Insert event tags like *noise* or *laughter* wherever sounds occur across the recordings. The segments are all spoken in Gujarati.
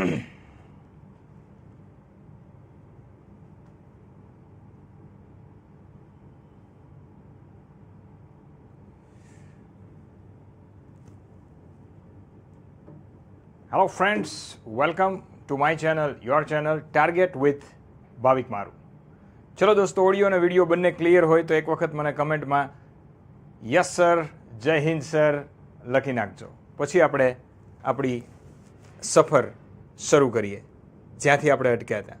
Hello friends welcome to my channel your channel target with Bhavik મારું ચલો દોસ્તો ઓડિયો અને વીડિયો બંને ક્લિયર હોય તો એક વખત મને કમેન્ટમાં યસ સર જય હિન્દ સર લખી નાખજો. પછી આપણે આપણી સફર શરૂ કરીએ. જ્યાંથી આપણે અટક્યા હતા.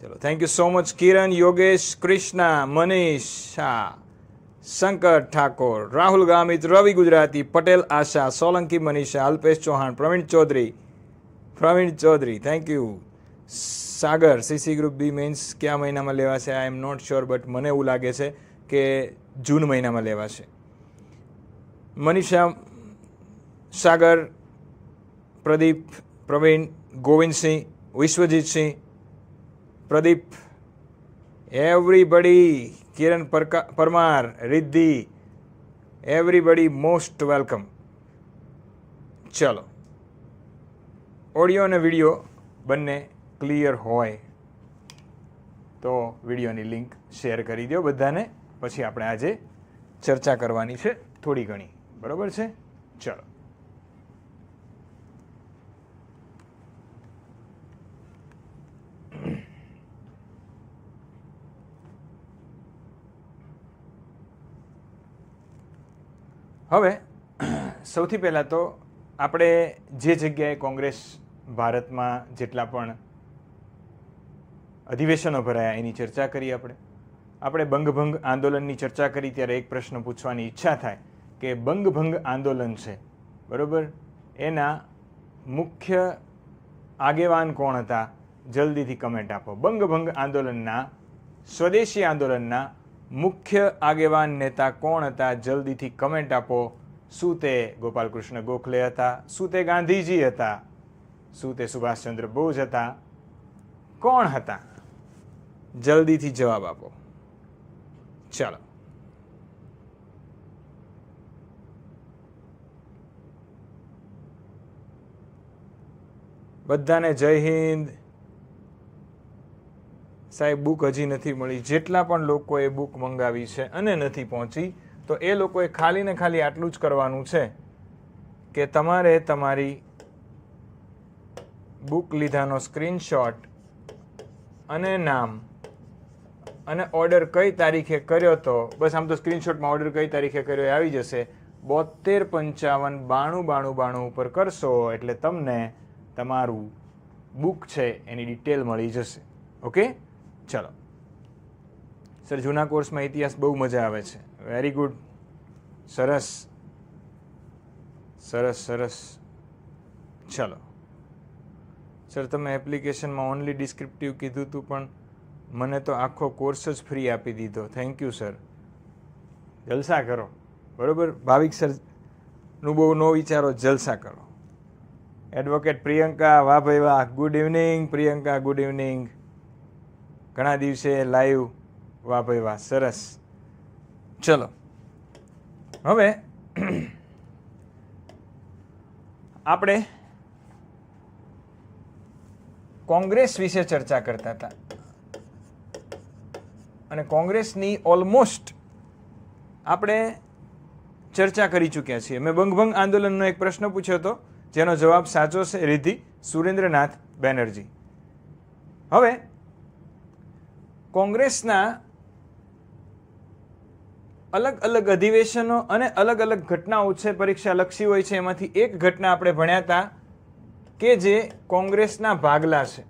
ચલો thank you so much Kiran, Yogesh, Krishna, Manish, Shah, Shankar Thakor, Rahul Gamit, Ravi Gujarati, Patel, Asha, Solanki, Manisha, Alpesh Chauhan, Pravin Chaudhari Pravin Chaudhari thank you Sagar CC group B means કયા મહિનામાં લેવાશે? I am not sure but મને એવું લાગે છે કે જૂન મહિનામાં લેવાશે. Manisha, Sagar, Pradeep Pravin, Govindsinh, Vishwajitsinh, Pradeep everybody Kiran Parmar, Riddhi everybody most welcome ચલો. ઓડિયો અને વીડિયો બંને ક્લિયર હોય તો વિડીયોની લિંક શેર કરી દો બધાને. પછી આપણે આજે ચર્ચા કરવાની છે થોડી ઘણી. બરાબર છે? ચલો. હવે, *clears throat* સૌથી પહેલાં તો આપણે જે જગ્યાએ કોંગ્રેસ ભારતમાં જેટલા પણ અધિવેશનો ભરાયા એની ચર્ચા કરી આપણે. આપણે બંગભંગ આંદોલનની ચર્ચા કરી ત્યારે એક પ્રશ્ન પૂછવાની ઈચ્છા થાય કે બંગભંગ આંદોલન છે, બરાબર? એના મુખ્ય આગેવાન કોણ હતા? જલ્દીથી કમેન્ટ આપો. બંગભંગ આંદોલનના, સ્વદેશી આંદોલનના મુખ્ય આગેવાન નેતા કોણ હતા? જલ્દીથી કમેન્ટ આપો. શું તે ગોપાલકૃષ્ણ ગોખલે હતા. શું તે ગાંધીજી હતા. શું તે સુભાષચંદ્ર બોઝ હતા. કોણ હતા? જલ્દીથી જવાબ આપો. ચાલો. બધાને જય હિન્દ. સાહેબ બુક હજી નથી મળી. જેટલા પણ લોકોએ બુક મંગાવી છે અને નથી પહોંચી, તો એ લોકોએ ખાલી ને ખાલી આટલું જ કરવાનું છે કે તમારે તમારી બુક લીધાનો સ્ક્રીનશોટ અને નામ અને ઓર્ડર કઈ તારીખે કર્યો તો, બસ આમ તો સ્ક્રીનશોટમાં ઓર્ડર કઈ તારીખે કર્યો એ આવી જશે. બોતેર પંચાવન બાણું બાણું બાણું ઉપર કરશો એટલે તમને તમારું બુક છે એની ડિટેલ મળી જશે. ઓકે ચલો. સર, જૂના કોર્સમાં ઇતિહાસ બહુ મજા આવે છે. વેરી ગુડ સરસ. સરસ સરસ. ચલો. સર, તમે એપ્લિકેશનમાં ઓનલી ડિસ્ક્રિપ્ટિવ કીધું હતું પણ મને તો આખો કોર્સ જ ફ્રી આપી દીધો. થેન્ક યુ સર જલસા કરો. બરોબર? ભાવિક સરનું બહુ નો વિચારો, જલસા કરો. એડવોકેટ પ્રિયંકા, વાહ ભાઈ વાહ. Good evening Priyanka good evening ઘણા દિવસે લાઈવ વાહ ભાઈ વાહ સરસ. ચલો. હવે *clears throat* આપણે કોંગ્રેસ વિશે ચર્ચા કરતા હતા. અને કોંગ્રેસની ઓલમોસ્ટ આપણે ચર્ચા કરી ચૂક્યા છીએ. મેં બંગભંગ આંદોલનનો એક પ્રશ્ન પૂછ્યો હતો, જેનો જવાબ સાચો છે રિદ્ધિ સુરેન્દ્રનાથ બેનર્જી. હવે કોંગ્રેસના અલગ અલગ અધિવેશનો અને અલગ અલગ ઘટનાઓ છે, પરીક્ષા લક્ષી હોય છે, એમાંથી એક ઘટના આપણે ભણ્યા હતા કે જે કોંગ્રેસના ભાગલા છે.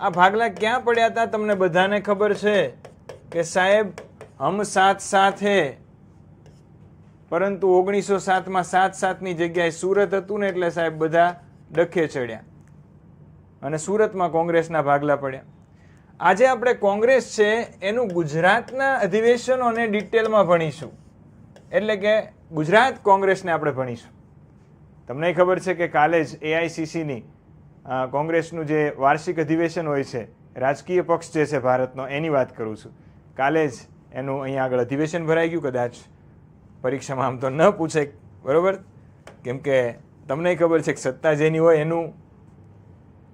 આ ભાગલા ક્યાં પડ્યા હતા તમને બધાને ખબર છે કે સાહેબ, હમ સાથ સાથ પરંતુ ઓગણીસો સાતમાં સાત સાતની જગ્યાએ સુરત હતું ને એટલે સાહેબ બધા ડખે ચડ્યા. અને સુરતમાં કોંગ્રેસના ભાગલા પડ્યા. આજે આપણે કોંગ્રેસ છે, એનું ગુજરાતના અધિવેશનોને ડિટેલમાં ભણીશું. એટલે કે ગુજરાત કોંગ્રેસને આપણે ભણીશું. તમને ખબર છે કે કાલે જ એઆઈસીસીની કોંગ્રેસનું જે વાર્ષિક અધિવેશન હોય છે, રાજકીય પક્ષ જે છે ભારતનો, એની વાત કરું છું. કાલે જ એનું અહીંયા આગળ અધિવેશન ભરાઈ ગયું, કદાચ પરીક્ષામાં આમ તો ન પૂછે બરાબર? કેમ કે તમને ખબર છે કે સત્તા જેની હોય એનું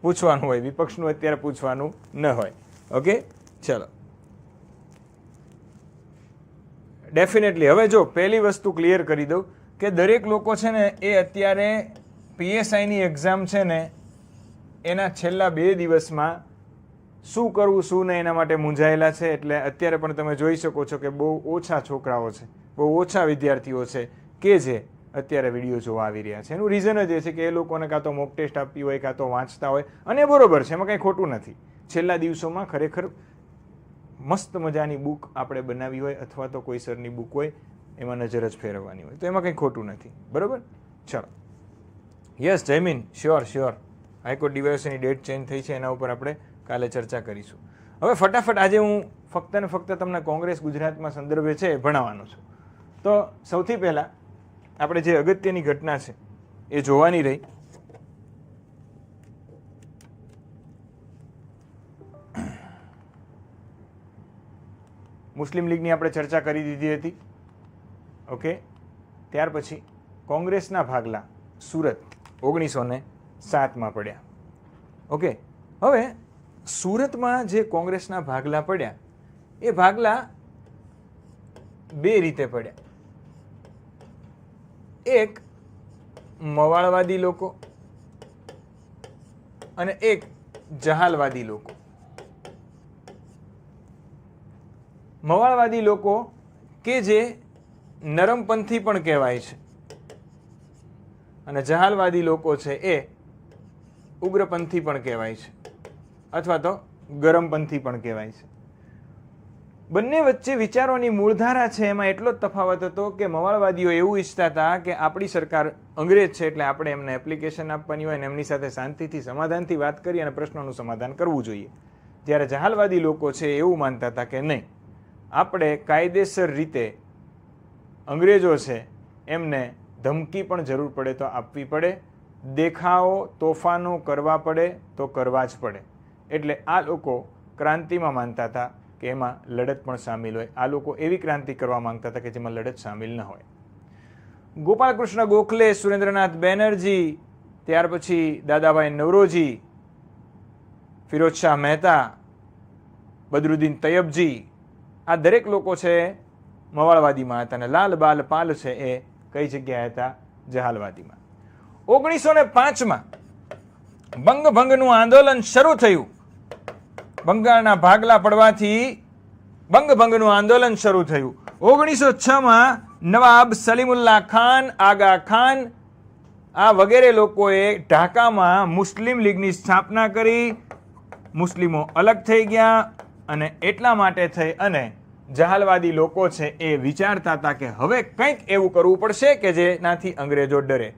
પૂછવાનું હોય, વિપક્ષનું અત્યારે પૂછવાનું ન હોય. ઓકે? ચલો. ડેફિનેટલી હવે જો, પહેલી વસ્તુ ક્લિયર કરી દઉં કે દરેક લોકો છે ને, એ અત્યારે પીએસઆઈની એક્ઝામ છે ને, એના છેલ્લા બે દિવસમાં શું કરવું, શું નહીં એના માટે મૂંઝાયેલા છે. એટલે અત્યારે પણ તમે જોઈ શકો છો કે બહુ ઓછા છોકરાઓ છે, બહુ ઓછા વિદ્યાર્થીઓ છે, કે જે અત્યારે વીડિયો જોવા આવી રહ્યા છે. એનું રીઝન જ એ છે કે એ લોકોને કાં તો મોક ટેસ્ટ આપી હોય, કાં તો વાંચતા હોય. અને બરોબર છે, એમાં કંઈ ખોટું નથી. છેલ્લા દિવસોમાં ખરેખર મસ્ત મજાની બુક આપણે બનાવી હોય અથવા તો કોઈ સરની બુક હોય, એમાં નજર જ ફેરવવાની હોય. તો એમાં કંઈ ખોટું નથી. બરોબર? ચલો. Yes Jaymin sure sure high court ડિવાઇસની date change થઈ છે, એના ઉપર આપણે કાલે ચર્ચા કરીશું. હવે ફટાફટ આજે હું ફક્ત ને ફક્ત તમને કોંગ્રેસ ગુજરાતમાં સંદર્ભે છે ભણાવવાનો છું. તો સૌથી પહેલાં આપણે જે અગત્યની ઘટના છે, એ જોવાની રહી. મુસ્લિમ લીગની આપણે ચર્ચા કરી દીધી હતી. ઓકે? ત્યાર પછી કોંગ્રેસના ભાગલા સુરત ઓગણીસો ને સાતમાં પડ્યા. ઓકે? હવે સુરતમાં જે કોંગ્રેસના ભાગલા પડ્યા, એ ભાગલા બે રીતે પડ્યા. એક મવાળવાદી લોકો અને એક જહાલવાદી લોકો. મવાળવાદી લોકો કે જે નરમપંથી પણ કહેવાય છે. અને જહાલવાદી લોકો છે એ ઉગ્રપંથી પણ કહેવાય છે. અથવા તો ગરમપંથી પણ કહેવાય છે. બંને વચ્ચે વિચારોની મૂળધારા છે, એમાં એટલો જ તફાવત હતો કે મવાળવાદીઓ એવું ઈચ્છતા હતા કે આપણી સરકાર અંગ્રેજ છે એટલે આપણે એમને એપ્લિકેશન આપવાની હોય અને એમની સાથે શાંતિથી, સમાધાનથી વાત કરી અને પ્રશ્નોનું સમાધાન કરવું જોઈએ. જ્યારે જહાલવાદી લોકો છે એવું માનતા હતા કે નહીં. આપણે કાયદેસર રીતે અંગ્રેજો છે, એમને ધમકી પણ જરૂર પડે તો આપવી પડે. દેખાવો, તોફાનો કરવા પડે તો કરવા જ પડે. એટલે આ લોકો ક્રાંતિમાં માનતા હતા. કે એમાં લડત પણ સામેલ હોય. આ લોકો એવી ક્રાંતિ કરવા માંગતા હતા કે જેમાં લડત સામેલ ન હોય. ગોપાલકૃષ્ણ ગોખલે, સુરેન્દ્રનાથ બેનર્જી, ત્યાર પછી દાદાભાઈ નવરોજી, ફિરોજ શાહ મહેતા, બદરુદ્દીન તૈયબજી, આ દરેક લોકો છે મવાળવાદીમાં હતા અને લાલ બાલ પાલ છે એ કઈ જગ્યાએ હતા? જહાલવાદીમાં. ઓગણીસો ને પાંચમાં બંગભંગનું આંદોલન શરૂ થયું. બંગાળના ભાગલા પડવાથી બંગભંગનું આંદોલન શરૂ થયું. ઓગણીસો છમાં નવાબ સલીમુલ્લા ખાન, આગા ખાન, આ વગેરે લોકોએ ઢાકામાં મુસ્લિમ લીગની સ્થાપના કરી. મુસ્લિમો અલગ થઈ ગયા અને એટલા માટે થઈ અને જહાલવાદી લોકો છે એ વિચારતા હતા કે હવે કંઈક એવું કરવું પડશે કે જેનાથી અંગ્રેજો ડરે.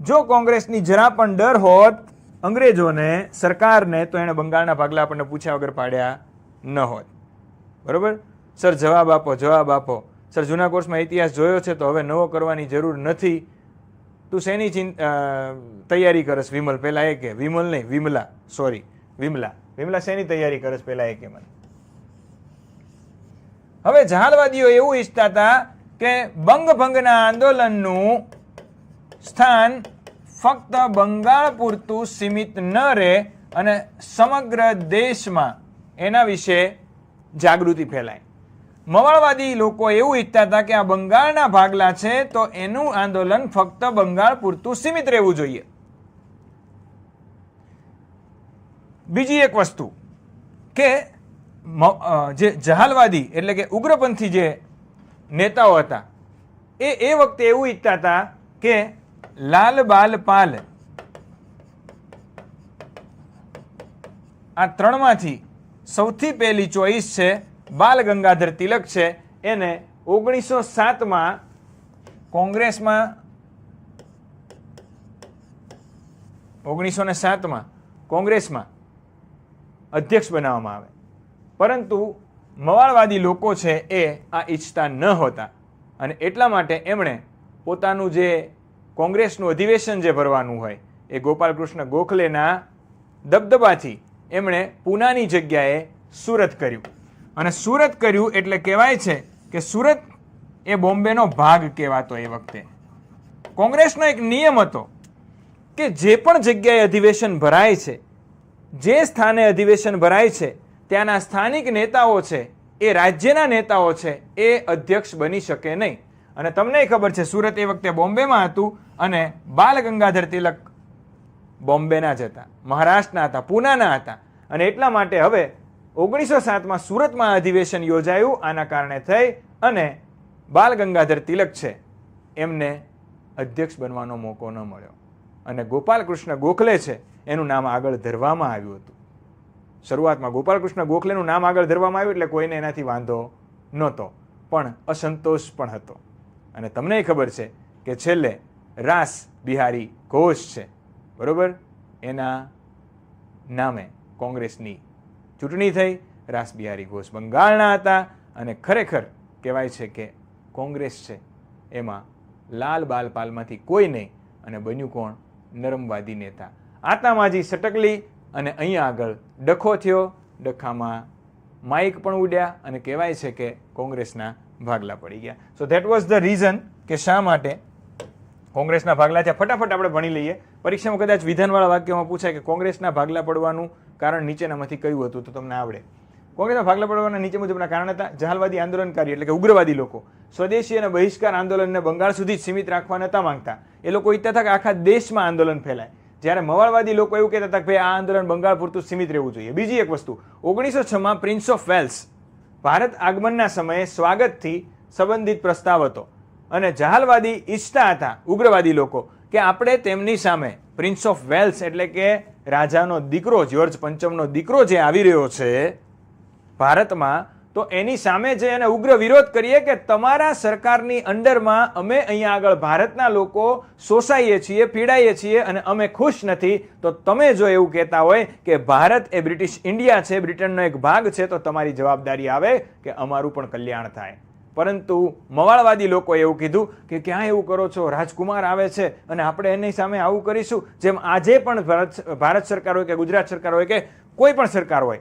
જો કોંગ્રેસની જરા પણ ડર હોત અંગ્રેજોને સરકારને તો એણે બંગાળના ભાગલા આપણને પૂછ્યા વગર પાડ્યા ન હોત. બરોબર? સર, જવાબ આપો જવાબ આપો. સર, જૂના કોર્સમાં ઇતિહાસ જોયો છે તો હવે નવો કરવાની જરૂર નથી. તું શેની તૈયારી કરસ? વિમલ પહેલાં એ કે વિમલ નહીં, વિમલા. સોરી વિમલા. વિમલા શેની તૈયારી કરસ? પહેલાં એ કે મને. હવે જહાલવાદીઓ એવું ઈચ્છતા હતા કે બંગભંગના આંદોલનનું સ્થાન ફક્ત બંગાળ પૂરતું સીમિત ન રહે અને સમગ્ર દેશમાં એના વિશે જાગૃતિ ફેલાય. મવાળવાદી લોકો એવું ઈચ્છતા હતા કે આ બંગાળના ભાગલા છે, તો એનું આંદોલન ફક્ત બંગાળ પૂરતું સીમિત રહેવું જોઈએ. બીજી એક વસ્તુ કે જે જહાલવાદી એટલે કે ઉગ્રપંથી જે નેતાઓ હતા, એ એ વખતે એવું ઈચ્છતા હતા કે લાલ બાલ પાલ. આ ત્રણમાંથી સૌથી પહેલી ચોઈસ છે, બાલ ગંગાધર તિલક છે. એને ઓગણીસો સાતમાં કોંગ્રેસમાં ઓગણીસો ને સાતમાં કોંગ્રેસમાં અધ્યક્ષ બનાવવામાં આવે. પરંતુ મવાળવાદી લોકો છે એ આ ઈચ્છતા ન હોતા. અને એટલા માટે એમણે પોતાનું જે કોંગ્રેસનું અધિવેશન જે ભરવાનું હોય, એ ગોપાલકૃષ્ણ ગોખલેના દબદબાથી એમણે પૂનાની જગ્યાએ સુરત કર્યું. અને સુરત કર્યું એટલે કહેવાય છે કે સુરત એ બોમ્બેનો ભાગ કહેવાતો એ વખતે. કોંગ્રેસનો એક નિયમ હતો કે જે પણ જગ્યાએ અધિવેશન ભરાય છે, જે સ્થાને અધિવેશન ભરાય છે, ત્યાંના સ્થાનિક નેતાઓ છે, એ રાજ્યના નેતાઓ છે, એ અધ્યક્ષ બની શકે નહીં. અને તમને ખબર છે, સુરત એ વખતે બોમ્બેમાં હતું અને બાલ ગંગાધર તિલક બોમ્બેના જ હતા, મહારાષ્ટ્રના હતા, પૂનાના હતા. અને એટલા માટે હવે ઓગણીસો સાતમાં સુરતમાં અધિવેશન યોજાયું, આના કારણે થઈ અને બાલ ગંગાધર તિલક છે, એમને અધ્યક્ષ બનવાનો મોકો ન મળ્યો. અને ગોપાલકૃષ્ણ ગોખલે છે, એનું નામ આગળ ધરવામાં આવ્યું હતું. શરૂઆતમાં ગોપાલકૃષ્ણ ગોખલેનું નામ આગળ ધરવામાં આવ્યું એટલે કોઈને એનાથી વાંધો નહોતો, પણ અસંતોષ પણ હતો. અને તમને ખબર છે કે છેલ્લે રાસ બિહારી ઘોષ છે. બરોબર? એના નામે કોંગ્રેસની ચૂંટણી થઈ, રાસ બિહારી ઘોષ બંગાળના હતા અને ખરેખર કહેવાય છે કે કોંગ્રેસ છે. એમાં લાલ બાલપાલમાંથી કોઈ નહીં અને બન્યું કોણ? નરમવાદી નેતા. આતામાજી સટકલી અને અહીંયા આગળ ડખો થયો. ડખામાં માઇક પણ ઉડ્યા અને કહેવાય છે કે કોંગ્રેસના ભાગલા પડી ગયા. So that was the reason કે શા માટે કોંગ્રેસના ભાગલા થયા. ફટાફટ આપણે ભણી લઈએ. પરીક્ષામાં કદાચ વિધાનવાળા વાક્યમાં પૂછાય કે કોંગ્રેસના ભાગલા પડવાનું કારણ નીચેનામાંથી કયું હતું, તો તમને આવડે. કોંગ્રેસના ભાગલા પડવાના નીચે મુજબના કારણ હતા જહાલવાદી આંદોલનકારી, એટલે કે ઉગ્રવાદી લોકો. સ્વદેશી અને બહિષ્કાર આંદોલનને બંગાળ સુધી જ સીમિત રાખવા નતા માંગતા. એ લોકો ઈચ્છતા હતા કે આખા દેશમાં આંદોલન ફેલાય. જ્યારે મવાળવાદી લોકો એવું કહેતા હતા કે ભાઈ, આ આંદોલન બંગાળ પૂરતું સીમિત રહેવું જોઈએ. બીજી એક વસ્તુ. ઓગણીસો છમાં પ્રિન્સ ઓફ વેલ્સ ભારત આગમનના સમયે સ્વાગતથી સંબંધિત પ્રસ્તાવ હતો અને જહાલવાદી ઈચ્છતા હતા ઉગ્રવાદી લોકો કે આપણે તેમની સામે પ્રિન્સ ઓફ વેલ્સ એટલે કે રાજાનો દીકરો જ્યોર્જ પંચમનો દીકરો જે આવી રહ્યો છે, ભારતમાં તો એની સામે જે એને ઉગ્ર વિરોધ કરીએ કે તમારા સરકારની અંડરમાં અમે અહીંયા આગળ ભારતના લોકો શોષાઈએ છીએ, પીડાઈએ છીએ અને અમે ખુશ નથી, તો તમે જો એવું કહેતા હોય કે ભારત એ બ્રિટિશ ઇન્ડિયા છે, બ્રિટનનો એક ભાગ છે, તો તમારી જવાબદારી આવે કે અમારું પણ કલ્યાણ થાય. પરંતુ મવાળવાદી લોકોએ એવું કીધું કે ક્યાં એવું કરો છો, રાજકુમાર આવે છે અને આપણે એની સામે આવું કરીશું. જેમ આજે પણ ભારત ભારત સરકાર હોય કે ગુજરાત સરકાર હોય કે કોઈ પણ સરકાર હોય,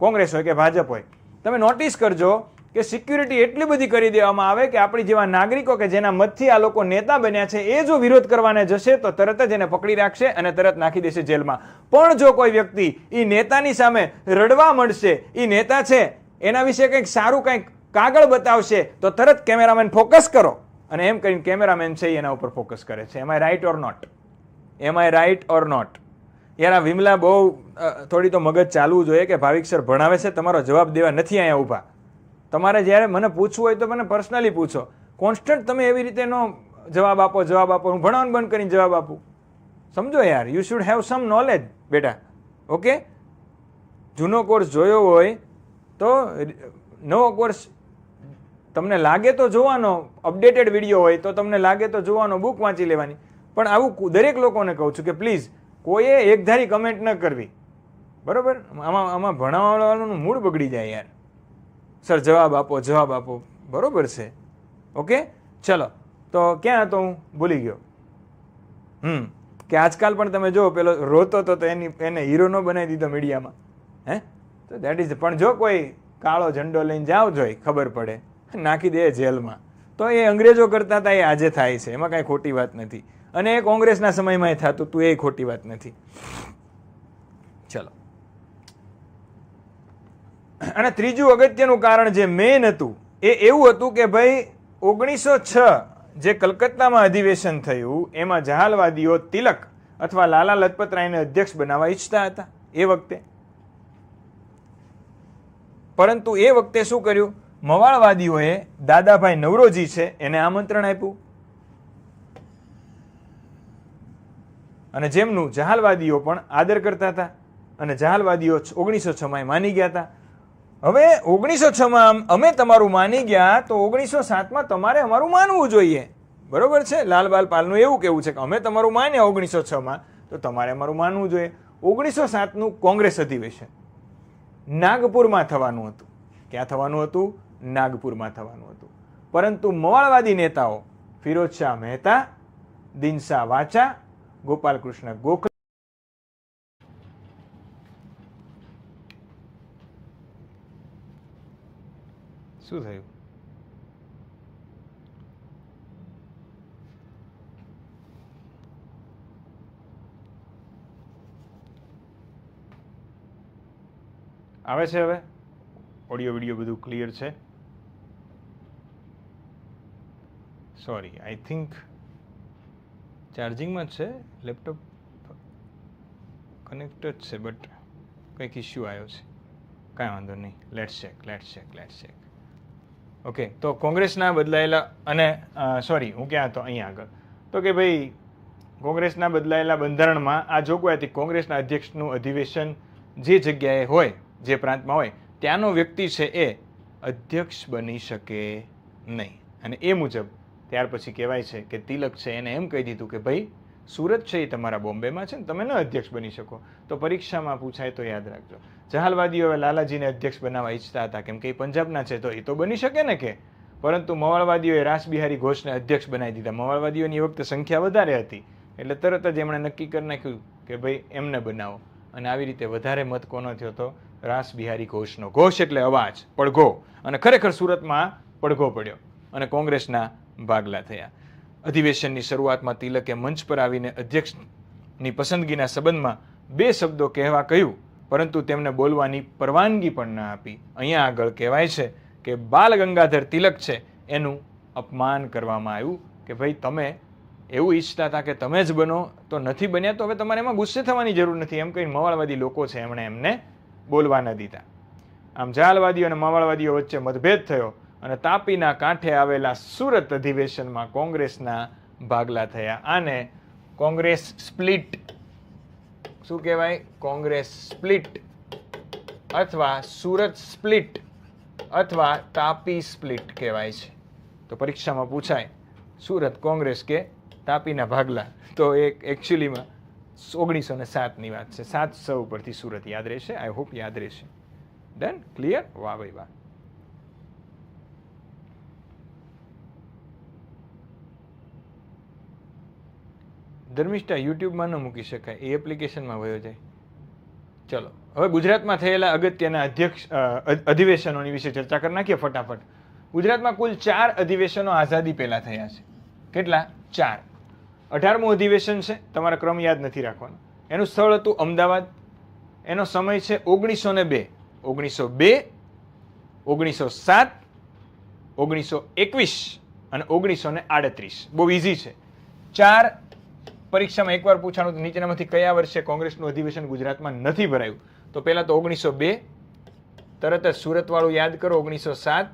કોંગ્રેસ હોય કે ભાજપ હોય તમે નોટિસ કરજો કે સિક્યુરિટી એટલી બધી કરી દેવામાં આવે કે આપણી જેવા નાગરિકો કે જેના મતથી આ લોકો નેતા બન્યા છે, એ જો વિરોધ કરવાને જશે તો તરત જ એને પકડી રાખશે અને તરત નાખી દેશે જેલમાં. પણ જો કોઈ વ્યક્તિ એ નેતાની સામે રડવા મળશે એ નેતા છે, એના વિશે કંઈક સારું કંઈક કાગળ બતાવશે, તો તરત કેમેરામેન ફોકસ કરો. અને એમ કરીને કેમેરામેન છે એના ઉપર ફોકસ કરે છે. Am I right or not am I right or not યાર, આ વિમલા બહુ થોડી તો મગજ ચાલવું જોઈએ કે ભાવિક સર ભણાવે છે, તમારો જવાબ દેવા નથી અહીંયા ઊભા. તમારે જ્યારે મને પૂછવું હોય તો મને પર્સનલી પૂછો. કોન્સ્ટન્ટ તમે એવી રીતેનો જવાબ આપો જવાબ આપો, હું ભણાવવાનું બંધ કરીને જવાબ આપું. સમજો યાર you should have some knowledge બેટા. ઓકે જૂનો કોર્સ જોયો હોય તો, નવો કોર્સ તમને લાગે તો જોવાનો અપડેટેડ વીડિયો હોય તો તમને લાગે તો જોવાનો બુક વાંચી લેવાની. પણ આવું દરેક લોકોને કહું છું કે પ્લીઝ કોઈએ એકધારી કમેન્ટ ન કરવી. બરાબર? આમાં આમાં ભણાવવાનું મૂડ બગડી જાય યાર. સર, જવાબ આપો જવાબ આપો. બરોબર છે. ઓકે? ચલો. તો ક્યાં હતો હું? ભૂલી ગયો. હમ. કે આજકાલ પણ તમે જો પેલો રોતો તો તો એની, એને હીરો ન બનાવી દીધો મીડિયામાં. હે? તો દેટ ઇઝ પણ જો કોઈ કાળો ઝંડો લઈને જાવ જોઈ ખબર પડે. નાખી દે જેલમાં. તો એ અંગ્રેજો કરતા હતા એ આજે થાય છે. એમાં કાંઈ ખોટી વાત નથી. અને કોંગ્રેસના સમયમાં એ થતું તું એ ખોટી વાત નથી. ચલો. અને ત્રીજું અગત્યનું કારણ જે મેઇન હતું, એ એવું હતું કે ભાઈ, ઓગણીસો છ જે કલકત્તામાં અધિવેશન થયું, એમાં જહાલવાદીઓ તિલક અથવા લાલા લજપત રાયને અધ્યક્ષ બનાવવા ઈચ્છતા હતા, એ વખતે. પરંતુ એ વખતે શું કર્યું? મવાળવાદીઓએ દાદાભાઈ નવરોજી છે, એને આમંત્રણ આપ્યું. અને જેમનું જહાલવાદીઓ પણ આદર કરતા હતા અને જહાલવાદીઓ ઓગણીસો છમાં માની ગયા હતા. હવે ઓગણીસો છમાં અમે તમારું માની ગયા તો ઓગણીસો સાતમાં તમારે અમારું માનવું જોઈએ. બરોબર છે? લાલબાલ પાલનું એવું કેવું છે કે અમે તમારું માન્યા ઓગણીસો છમાં તો તમારે અમારું માનવું જોઈએ. ઓગણીસો સાતનું કોંગ્રેસ અધિવેશન નાગપુરમાં થવાનું હતું. ક્યાં થવાનું હતું? નાગપુરમાં થવાનું હતું. પરંતુ મવાળવાદી નેતાઓ ફિરોજ શાહ મહેતા, દિનશા વાચા ગોપાલકૃષ્ણ ગોખલે. શું થયું? આવે છે હવે? ઓડિયો, વિડિયો બધું ક્લિયર છે? સોરી આઈ થિંક ચાર્જિંગમાં જ છે, લેપટોપ કનેક્ટ જ છે બટ કંઈક ઇશ્યુ આવ્યો છે. કાંઈ વાંધો નહીં. Let's check let's check let's check okay તો કોંગ્રેસના બદલાયેલા અને સોરી હું ક્યાં હતો? અહીંયા આગળ. તો કે ભાઈ, કોંગ્રેસના બદલાયેલા બંધારણમાં આ જોગવાઈ હતી. કોંગ્રેસના અધ્યક્ષનું અધિવેશન જે જગ્યાએ હોય, જે પ્રાંતમાં હોય, ત્યાંનો વ્યક્તિ છે એ અધ્યક્ષ બની શકે નહીં. અને એ મુજબ ત્યાર પછી કહેવાય છે કે તિલક છે એને એમ કહી દીધું કે ભાઈ, સુરત છે એ તમારા બોમ્બેમાં છે ને તમે ન અધ્યક્ષ બની શકો. તો પરીક્ષામાં પૂછાય તો યાદ રાખજો. જહાલવાદીઓ હવે લાલાજીને અધ્યક્ષ બનાવવા ઈચ્છતા હતા. કેમ કે એ પંજાબના છે તો એ તો બની શકે ને કે. પરંતુ મવાળવાદીઓએ રાસબિહારી ઘોષને અધ્યક્ષ બનાવી દીધા. મવાળવાદીઓની વખતે સંખ્યા વધારે હતી. એટલે તરત જ એમણે નક્કી કરી નાખ્યું કે ભાઈ, એમને બનાવો. અને આવી રીતે વધારે મત કોનો થયો તો રાસ બિહારી ઘોષનો. ઘોષ એટલે અવાજ, પડઘો. અને ખરેખર સુરતમાં પડઘો પડ્યો. અને કોંગ્રેસના ભાગલા થયા. અધિવેશનની શરૂઆતમાં તિલકે મંચ પર આવીને અધ્યક્ષની પસંદગીના સંબંધમાં બે શબ્દો કહેવા કહ્યું, પરંતુ તેમને બોલવાની પરવાનગી પણ ન આપી. અહીંયા આગળ કહેવાય છે કે બાલ ગંગાધર તિલક છે, એનું અપમાન કરવામાં આવ્યું કે ભાઈ તમે એવું ઈચ્છતા હતા કે તમે જ બનો, તો નથી બન્યા, તો હવે તમારે એમાં ગુસ્સે થવાની જરૂર નથી. એમ કહીને મવાળવાદી લોકો છે, એમણે એમને બોલવા ન દીધા. આમ જાલવાદીઓ અને મવાળવાદીઓ વચ્ચે મતભેદ થયો. અને તાપીના કાંઠે આવેલા સુરત અધિવેશનમાં કોંગ્રેસના ભાગલા થયા. આને કોંગ્રેસ સ્પ્લિટ, શું કહેવાય? કોંગ્રેસ સ્પ્લિટ અથવા સુરત સ્પ્લિટ અથવા તાપી સ્પ્લિટ કહેવાય છે. તો પરીક્ષામાં પૂછાય, સુરત કોંગ્રેસ કે તાપીના ભાગલા? તો એક એકચ્યુઅલીમાં ઓગણીસો ને સાતની વાત છે. સાત સૌ પરથી સુરત યાદ રહેશે. આઈ હોપ યાદ રહેશે. ડન ક્લિયર વાહ ભાઈ વાહ. ધર્મિષ્ઠા યુટ્યુબમાં ન મૂકી શકાય, એ એપ્લિકેશનમાં વયો જાય. ચલો, હવે ગુજરાતમાં થયેલા અગત્યના અધ્યક્ષ અધિવેશનોની વિશે ચર્ચા કરી નાખીએ ફટાફટ. ગુજરાતમાં કુલ ચાર અધિવેશનો આઝાદી પહેલાં થયા છે. કેટલા? ચાર. અઢારમું અધિવેશન છે, તમારે ક્રમ યાદ નથી રાખવાનો. એનું સ્થળ હતું અમદાવાદ. એનો સમય છે ઓગણીસો ને બે. ઓગણીસો બે, ઓગણીસો સાત, ઓગણીસો એકવીસ અને ઓગણીસો ને આડત્રીસ. બહુ ઇઝી છે. ચાર પરીક્ષામાં એકવાર પૂછાણું તો નીચેનામાંથી કયા વર્ષે કોંગ્રેસનું અધિવેશન ગુજરાતમાં નથી ભરાયું? તો પહેલાં તો ઓગણીસો બે, તરત જ સુરતવાળું યાદ કરો, ઓગણીસો સાત,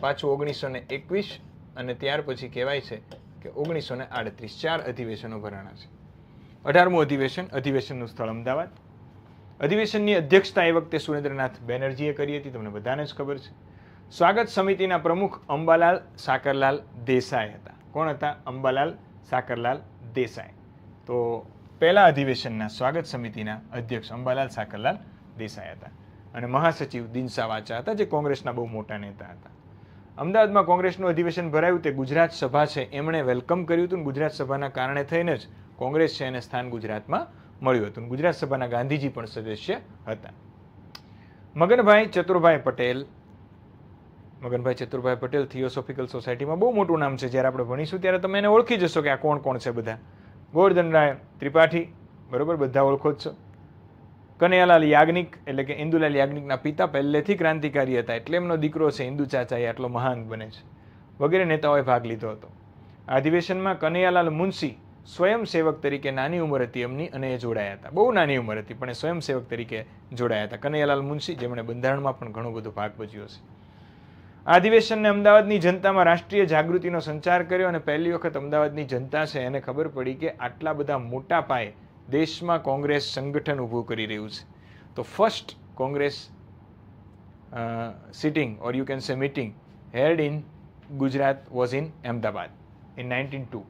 પાછું ઓગણીસો ને એકવીસ, અને ત્યાર પછી કહેવાય છે કે ઓગણીસો ને આડત્રીસ, ચાર અધિવેશનો ભરાણા છે. અઢારમું અધિવેશન, અધિવેશનનું સ્થળ અમદાવાદ. અધિવેશનની અધ્યક્ષતા એ વખતે સુરેન્દ્રનાથ બેનર્જીએ કરી હતી, તમને બધાને જ ખબર છે. સ્વાગત સમિતિના પ્રમુખ અંબાલાલ સાકરલાલ દેસાઈ હતા. કોણ હતા? અંબાલાલ સાકરલાલ દેસાઈ. તો પહેલા અધિવેશનના સ્વાગત સમિતિના અધ્યક્ષ અંબાલાલ સાકરલાલ દેસાઈ હતા અને મહાસચિવ દિનસા વાચા હતા, જે કોંગ્રેસના બહુ મોટા નેતા હતા. અમદાવાદમાં કોંગ્રેસનું અધિવેશન ભરાયું તે ગુજરાત સભા છે, એમણે વેલકમ કર્યું હતું ગુજરાત સભાના કારણે થઈને જ કોંગ્રેસ છે એને સ્થાન ગુજરાતમાં મળ્યું હતું. ગુજરાત સભાના ગાંધીજી પણ સદસ્ય હતા. મગનભાઈ ચતુરભાઈ પટેલ, મગનભાઈ ચતુરભાઈ પટેલ થિયોસોફિકલ સોસાયટીમાં બહુ મોટું નામ છે, જ્યારે આપણે ભણીશું ત્યારે તમે એને ઓળખી જશો કે આ કોણ કોણ છે બધા. ગોવર્ધનરાય ત્રિપાઠી, બરાબર? બધા ઓળખો જ છો. કનૈયાલાલ યાજ્ઞિક, એટલે કે ઇન્દુલાલ યાજ્ઞિકના પિતા પહેલેથી ક્રાંતિકારી હતા, એટલે એમનો દીકરો છે, ઇન્દુ ચાચા એ આટલો મહાન બને છે. વગેરે નેતાઓએ ભાગ લીધો હતો. આ અધિવેશનમાં કનૈયાલાલ મુનશી સ્વયંસેવક તરીકે નાની ઉંમર હતી એમની અને એ જોડાયા હતા. બહુ નાની ઉંમર હતી, પણ એ સ્વયંસેવક તરીકે જોડાયા હતા. કનૈયાલાલ મુનશી, જેમણે બંધારણમાં પણ ઘણો બધો ભાગ ભજવ્યો છે. અધિવેશનને અમદાવાદની જનતામાં રાષ્ટ્રીય જાગૃતિનો સંચાર કર્યો અને પહેલી વખત અમદાવાદની જનતા છે, એને ખબર પડી કે આટલા બધા મોટા પાયે દેશમાં કોંગ્રેસ સંગઠન ઊભું કરી રહ્યું છે. તો first Congress sitting or you can say meeting held in Gujarat was in Ahmedabad in nineteen two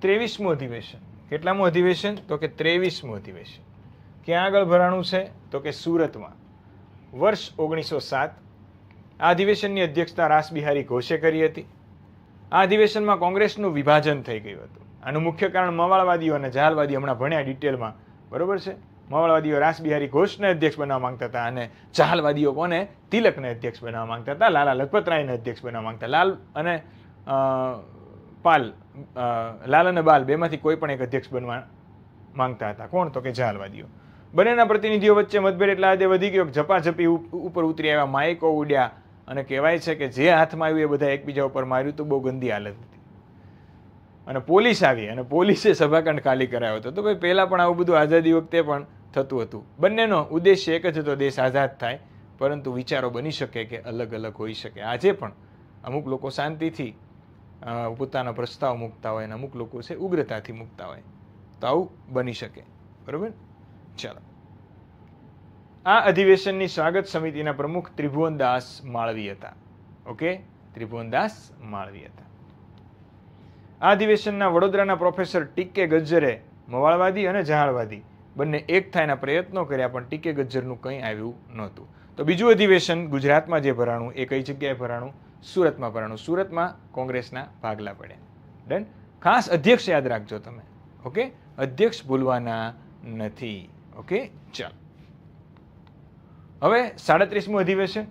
ત્રેવીસમું અધિવેશન. કેટલામું અધિવેશન? તો કે ત્રેવીસમું અધિવેશન. ક્યાં આગળ ભરાણું છે? તો કે સુરતમાં. વર્ષ ઓગણીસો સાત આ અધિવેશનની અધ્યક્ષતા રાસબિહારી ઘોષે કરી હતી. આ અધિવેશનમાં કોંગ્રેસનું વિભાજન થઈ ગયું હતું. આનું મુખ્ય કારણ મવાળવાદીઓ અને જહાલવાદીઓ હમણાં ભણ્યા ડિટેલમાં. બરોબર છે? મવાળવાદીઓ રાસબિહારી ઘોષને અધ્યક્ષ બનાવવા માંગતા હતા અને જહાલવાદીઓ કોને? તિલકને અધ્યક્ષ બનાવવા માંગતા હતા, લાલા લખપતરાયને અધ્યક્ષ બનાવવા માંગતા લાલ અને પાલ લાલ અને બાલ બેમાંથી કોઈ પણ એક અધ્યક્ષ બનવા માંગતા હતા. કોણ? તો કે જહાલવાદીઓ બંનેના પ્રતિનિધિઓ વચ્ચે મતભેદ એટલા હદે વધી ગયો કે ઝપાઝપી ઉપર ઉતરી આવ્યા. માઇકો ઉડ્યા અને કહેવાય છે કે જે હાથમાં આવ્યું એ બધા એકબીજા ઉપર માર્યું તો બહુ ગંદી હાલત હતી. અને પોલીસ આવી અને પોલીસે સભાખંડ ખાલી કરાવ્યો હતો. તો ભાઈ પહેલાં પણ આવું બધું આઝાદી વખતે પણ થતું હતું. બંનેનો ઉદ્દેશ્ય એક જ હતો, દેશ આઝાદ થાય. પરંતુ વિચારો બની શકે કે અલગ અલગ હોઈ શકે. આજે પણ અમુક લોકો શાંતિથી પોતાના પ્રસ્તાવ મૂકતા હોય અને અમુક લોકો છે ઉગ્રતાથી મૂકતા હોય. તો આવું બની શકે. બરોબર? ચાલો. આ અધિવેશનની સ્વાગત સમિતિના પ્રમુખ ત્રિભુવનદાસ માળવી હતા. ઓકે? ત્રિભુવનદાસ માળવી હતા. આ અધિવેશનના વડોદરાના પ્રોફેસર ટીકે ગજ્જરે મવાળવાદી અને જહાળવાદી બંને એક થાયના પ્રયત્નો કર્યા પણ ટીકે ગજ્જરનું કંઈ આવ્યું નહોતું. તો બીજું અધિવેશન ગુજરાતમાં જે ભરાણું, એ કઈ જગ્યાએ ભરાણું? સુરતમાં ભરાણું. સુરતમાં કોંગ્રેસના ભાગલા પડ્યા. ડન? ખાસ અધ્યક્ષ યાદ રાખજો તમે. ઓકે? અધ્યક્ષ ભૂલવાના નથી. ઓકે? ચાલો. હવે સાડત્રીસમું અધિવેશન.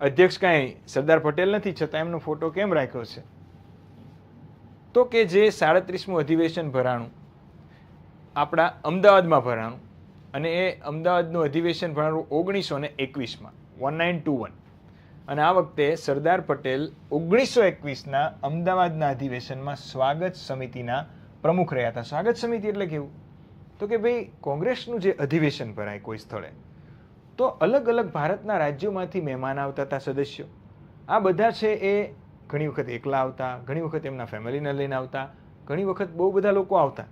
અધ્યક્ષ કાંઈ સરદાર પટેલ નથી, છતાં એમનો ફોટો કેમ રાખ્યો છે? તો કે જે સાડત્રીસમું અધિવેશન ભરાણું, આપણા અમદાવાદમાં ભરાણું, અને એ અમદાવાદનું અધિવેશન ભરાણું ઓગણીસો ને એકવીસમાં વન નાઇન ટુ વન અને આ વખતે સરદાર પટેલ ઓગણીસો એકવીસના અમદાવાદના અધિવેશનમાં સ્વાગત સમિતિના પ્રમુખ રહ્યા હતા. સ્વાગત સમિતિ એટલે કેવું તો કે ભાઈ, કોંગ્રેસનું જે અધિવેશન ભરાય કોઈ સ્થળે, તો અલગ અલગ ભારતના રાજ્યોમાંથી મહેમાન આવતા હતા સદસ્યો. આ બધા છે એ ઘણી વખત એકલા આવતા, ઘણી વખત એમના ફેમિલીને લઈને આવતા, ઘણી વખત બહુ બધા લોકો આવતા.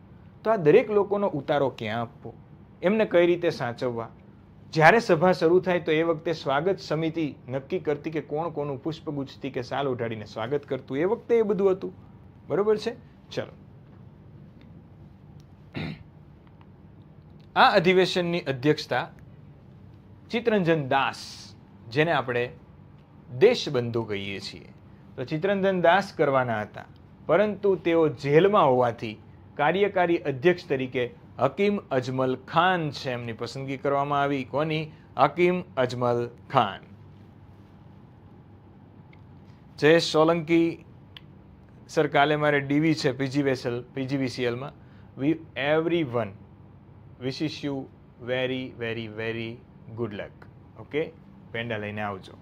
તો આ દરેક લોકોનો ઉતારો ક્યાં આપવો? એમને કઈ રીતે સાચવવા? જ્યારે સભા શરૂ થાય તો એ વખતે સ્વાગત સમિતિ નક્કી કરતી કે કોણ કોનું પુષ્પ ગુચ્છતી કે સાલ ઉઠાડીને સ્વાગત કરતું, એ વખતે એ બધું હતું. બરોબર છે? ચલો. આ અધિવેશનની અધ્યક્ષતા ચિત્તરંજન દાસ, જેને આપણે દેશબંધુ કહીએ છીએ. તો ચિત્તરંજન દાસ કરવાના હતા, પરંતુ તેઓ જેલમાં હોવાથી કાર્યકારી અધ્યક્ષ તરીકે હકીમ અજમલ ખાન છે. એમની પસંદગી કરવામાં આવી. કોની? હકીમ અજમલ ખાન. જયેશ સોલંકી સર કાલે મારે ડીવી છે, પીજી વેસલ પીજીવીસીએલમાં we, every one wishes you very very very good luck okay peda લઈને આવજો.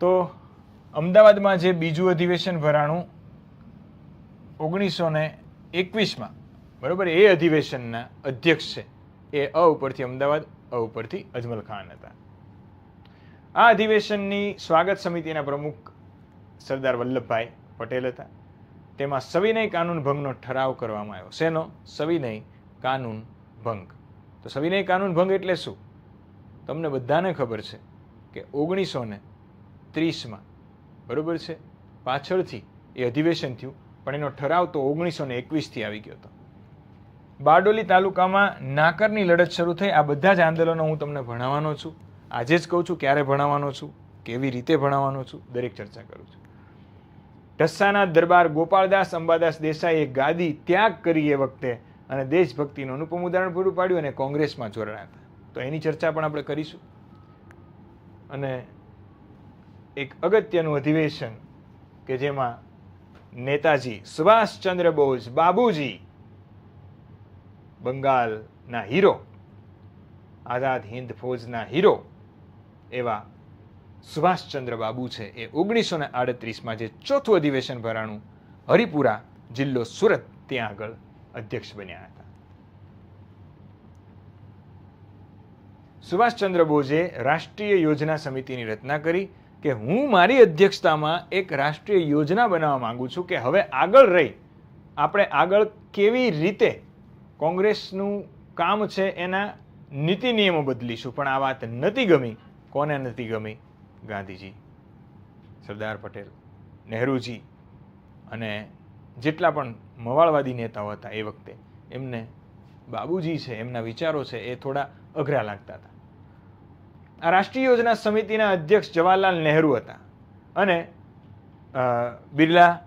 તો અમદાવાદમાં જે બીજું અધિવેશન ભરાણું ઓગણીસો ને એકવીસમાં, બરાબર? એ અધિવેશનના અધ્યક્ષ છે. એ અ ઉપરથી અમદાવાદ, અ ઉપરથી અજમલ ખાન હતા. આ અધિવેશનની સ્વાગત સમિતિના પ્રમુખ સરદાર વલ્લભભાઈ પટેલ હતા. તેમાં સવિનય કાનૂન ભંગનો ઠરાવ કરવામાં આવ્યો. શેનો? સવિનય કાનૂન ભંગ. તો સવિનય કાનૂન ભંગ એટલે શું? તમને બધાને ખબર છે કે ઓગણીસો ને ત્રીસમાં, બરોબર છે? પાછળથી એ અધિવેશન થયું, પણ એનો ઠરાવ તો ઓગણીસો ને એકવીસથી આવી ગયો હતો. બારડોલી તાલુકામાં નાકરની લડત શરૂ થઈ. આ બધા જ આંદોલનો હું તમને ભણાવવાનો છું. આજે જ કહું છું ક્યારે ભણાવવાનો છું, કેવી રીતે ભણાવવાનો છું, દરેક ચર્ચા કરું છું. ઢસ્સાના દરબાર ગોપાળદાસ અંબાદાસ દેસાઈએ ગાદી ત્યાગ કરી એ વખતે અને દેશભક્તિનું અનુપમ ઉદાહરણ પૂરું પાડ્યું અને કોંગ્રેસમાં જોડાયા હતા. તો એની ચર્ચા પણ આપણે કરીશું. અને એક અગત્યનું અધિવેશન કે જેમાં નેતાજી સુભાષચંદ્ર બોઝ બાબુજી, બંગાળના હીરો, આઝાદ હિન્દ ફોજના હીરો એવા સુભાષચંદ્ર બાબુ છે એ ઓગણીસો ને આડત્રીસમાં જે ચોથું અધિવેશન ભરાણું હરિપુરા જિલ્લો સુરત, ત્યાં આગળ અધ્યક્ષ બન્યા હતા. સુભાષચંદ્ર બોઝે રાષ્ટ્રીય યોજના સમિતિની રચના કરી કે હું મારી અધ્યક્ષતામાં એક રાષ્ટ્રીય યોજના બનાવવા માંગુ છું કે હવે આગળ રહી. આપણે આગળ કેવી રીતે કોંગ્રેસનું કામ છે એના નીતિ નિયમો બદલીશું? પણ આ વાત નથી ગમી. કોને નથી ગમી? ગાંધીજી, સરદાર પટેલ, નહેરુજી અને જેટલા પણ મવાળવાદી નેતાઓ હતા એ વખતે. એમને બાબુજી છે, એમના વિચારો છે એ થોડા અઘરા લાગતા હતા. આ રાષ્ટ્રીય યોજના સમિતિના અધ્યક્ષ જવાહરલાલ નહેરુ હતા અને બિરલા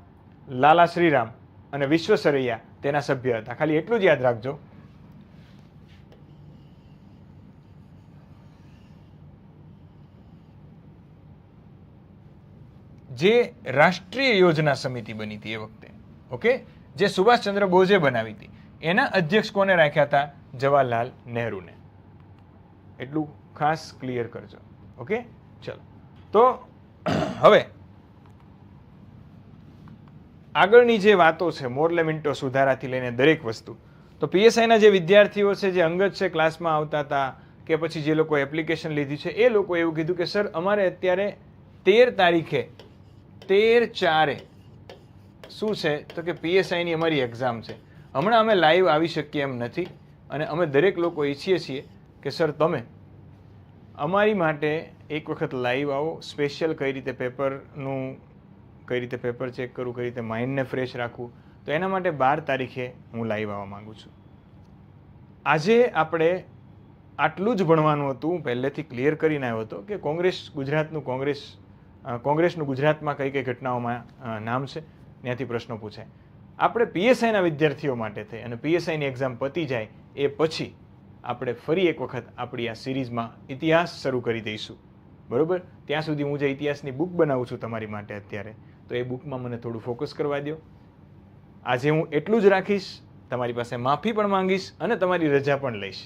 લાલા શ્રીરામ અને વિશ્વસરૈયા તેના સભ્ય હતા. ખાલી એટલું જ યાદ રાખજો. જે રાષ્ટ્રીય યોજના સમિતિ બની હતી એ વખતે. ઓકે? જે સુભાષચંદ્ર બોઝે બનાવી હતી. એના અધ્યક્ષ કોને રાખ્યા હતા? જવાહરલાલ નહેરુને. એટલું ખાસ ક્લિયર કરજો. ઓકે ચલો. તો, હવે, આગળની જે વાતો છે મોરલે મિન્ટો સુધારાથી લઈને દરેક વસ્તુ, તો પીએસઆઈના જે વિદ્યાર્થીઓ છે, જે અંગત છે, ક્લાસમાં આવતા હતા, કે પછી જે લોકો એપ્લિકેશન લીધી છે, એ લોકો એવું કીધું કે સર અમારે અત્યારે તેર તારીખે, તેર ચારે શું છે? તો કે પીએસઆઈની અમારી એક્ઝામ છે. હમણાં અમે લાઈવ આવી શકીએ એમ નથી અને અમે દરેક લોકો ઈચ્છીએ છીએ કે સર તમે અમારી માટે એક વખત લાઈવ આવો સ્પેશિયલ કઈ રીતે પેપરનું કઈ રીતે પેપર ચેક કરું, કઈ રીતે માઇન્ડને ફ્રેશ રાખવું, તો એના માટે બાર તારીખે હું લાઈવ આવવા માગું છું. આજે આપણે આટલું જ ભણવાનું હતું, હું પહેલેથી ક્લિયર કરીને આવ્યો હતો કે કોંગ્રેસ ગુજરાતનું કોંગ્રેસ કોંગ્રેસનું ગુજરાતમાં કઈ કઈ ઘટનાઓમાં નામ છે. ત્યાંથી પ્રશ્નો પૂછાય આપણે પીએસઆઈના વિદ્યાર્થીઓ માટે થઈ અને પીએસઆઈની એક્ઝામ પતી જાય એ પછી આપણે ફરી એક વખત આપણી આ સિરીઝમાં ઇતિહાસ શરૂ કરી દઈશું. બરાબર? ત્યાં સુધી હું જે ઇતિહાસની બુક બનાવું છું તમારી માટે અત્યારે, તો એ બુકમાં મને થોડું ફોકસ કરવા દો આજે હું એટલું જ રાખીશ, તમારી પાસે માફી પણ માંગીશ અને તમારી રજા પણ લઈશ.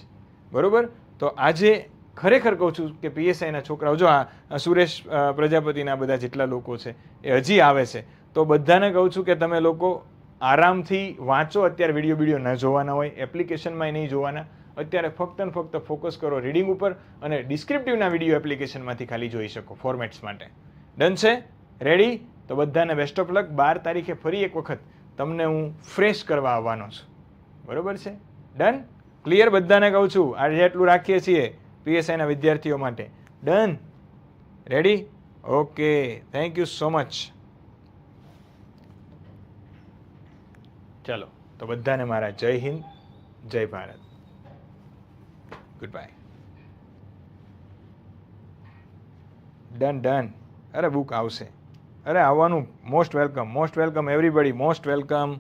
બરાબર? તો આજે ખરેખર કહું છું કે પીએસઆઈના છોકરાઓ, જો આ સુરેશ પ્રજાપતિના બધા જેટલા લોકો છે, એ હજી આવે છે. તો બધાને કહું છું કે તમે લોકો આરામથી વાંચો. અત્યારે વીડિયો વીડિયો ન જોવાના હોય, એપ્લિકેશનમાં નહીં જોવાના. અત્યારે ફક્ત ને ફક્ત ફોકસ કરો રીડિંગ ઉપર અને ડિસ્ક્રિપ્ટિવના વીડિયો એપ્લિકેશનમાંથી ખાલી જોઈ શકો ફોર્મેટ્સ માટે. ડન છે? રેડી તો બધાને બેસ્ટ ઓફ લક બાર તારીખે ફરી એક વખત તમને હું ફ્રેશ કરવા આવવાનો છું. બરોબર છે? ડન? ક્લિયર બધાને કહું છું. આજે એટલું રાખીએ છીએ પીએસઆઈના વિદ્યાર્થીઓ માટે. Done? Ready okay thank you so much ચલો તો બધાને મારા જય હિન્દ જય Bharat. Good bye done done અરે બુક આવશે. અરે આવવાનું most welcome most welcome everybody most welcome